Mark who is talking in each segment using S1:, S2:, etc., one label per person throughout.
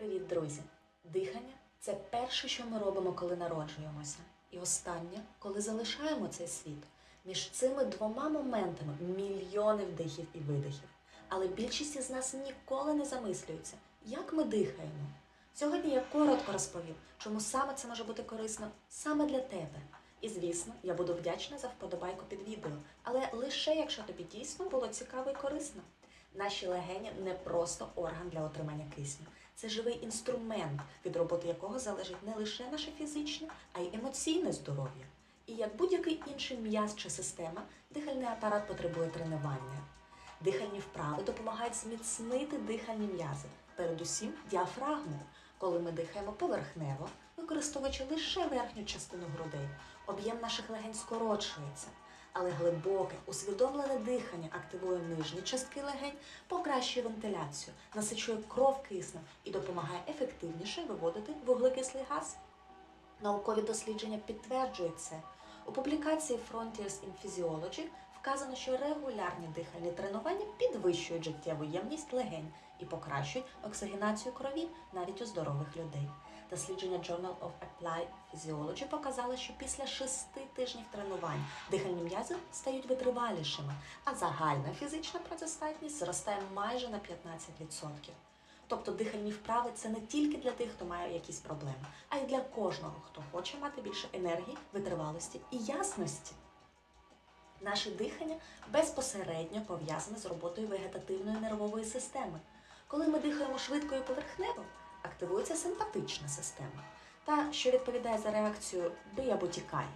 S1: Привіт, друзі! Дихання це перше, що ми робимо, коли народжуємося, і останнє, коли залишаємо цей світ. Між цими двома моментами мільйони вдихів і видихів. Але більшість із нас ніколи не замислюється, як ми дихаємо. Сьогодні я коротко розповім, чому саме це може бути корисно саме для тебе. І звісно, я буду вдячна за вподобайку під відео, але лише якщо тобі дійсно було цікаво і корисно. Наші легені не просто орган для отримання кисню. Це живий інструмент, від роботи якого залежить не лише наше фізичне, а й емоційне здоров'я. І як будь-який інший м'яз чи система, дихальний апарат потребує тренування. Дихальні вправи допомагають зміцнити дихальні м'язи, передусім діафрагму. Коли ми дихаємо поверхнево, використовуючи лише верхню частину грудей, об'єм наших легень скорочується. Але глибоке, усвідомлене дихання активує нижні частки легень, покращує вентиляцію, насичує кров киснем і допомагає ефективніше виводити вуглекислий газ. Наукові дослідження підтверджують це. У публікації Frontiers in Physiology вказано, що регулярні дихальні тренування підвищують життєву ємність легень і покращують оксигенацію крові навіть у здорових людей. Дослідження Journal of Applied Physiology показало, що після шести тижнів тренувань дихальні м'язи стають витривалішими, а загальна фізична працездатність зростає майже на 15%. Тобто дихальні вправи це не тільки для тих, хто має якісь проблеми, а й для кожного, хто хоче мати більше енергії, витривалості і ясності. Наше дихання безпосередньо пов'язане з роботою вегетативної нервової системи. Коли ми дихаємо швидко і поверхнево, активується симпатична система, та що відповідає за реакцію бий або тікай.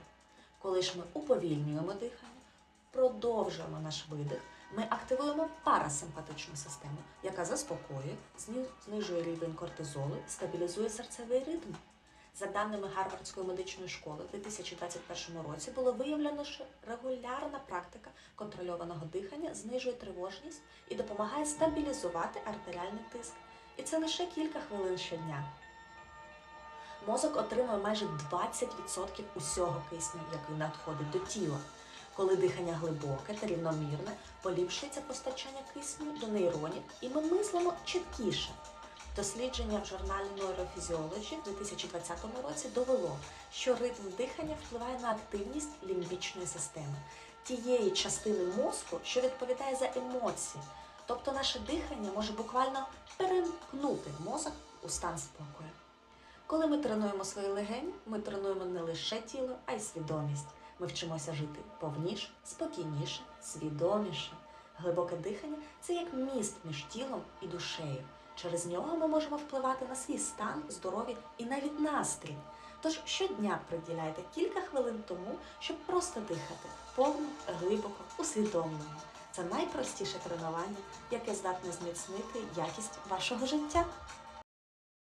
S1: Коли ж ми уповільнюємо дихання, продовжуємо наш видих, ми активуємо парасимпатичну систему, яка заспокоює, знижує рівень кортизолу, стабілізує серцевий ритм. За даними Гарвардської медичної школи, в 2021 році було виявлено, що регулярна практика контрольованого дихання знижує тривожність і допомагає стабілізувати артеріальний тиск. І це лише кілька хвилин щодня. Мозок отримує майже 20% усього кисню, який надходить до тіла. Коли дихання глибоке та рівномірне, поліпшується постачання кисню до нейронів, і ми мислимо чіткіше. Дослідження в журналі Neurophysiology в 2020 році довело, що ритм дихання впливає на активність лімбічної системи, тієї частини мозку, що відповідає за емоції. Тобто наше дихання може буквально перемкнути мозок у стан спокою. Коли ми тренуємо свої легені, ми тренуємо не лише тіло, а й свідомість. Ми вчимося жити повніше, спокійніше, свідоміше. Глибоке дихання це як міст між тілом і душею. Через нього ми можемо впливати на свій стан, здоров'я і навіть настрій. Тож щодня приділяйте кілька хвилин тому, щоб просто дихати повно, глибоко, усвідомлено. Це найпростіше тренування, яке здатне зміцнити якість вашого життя.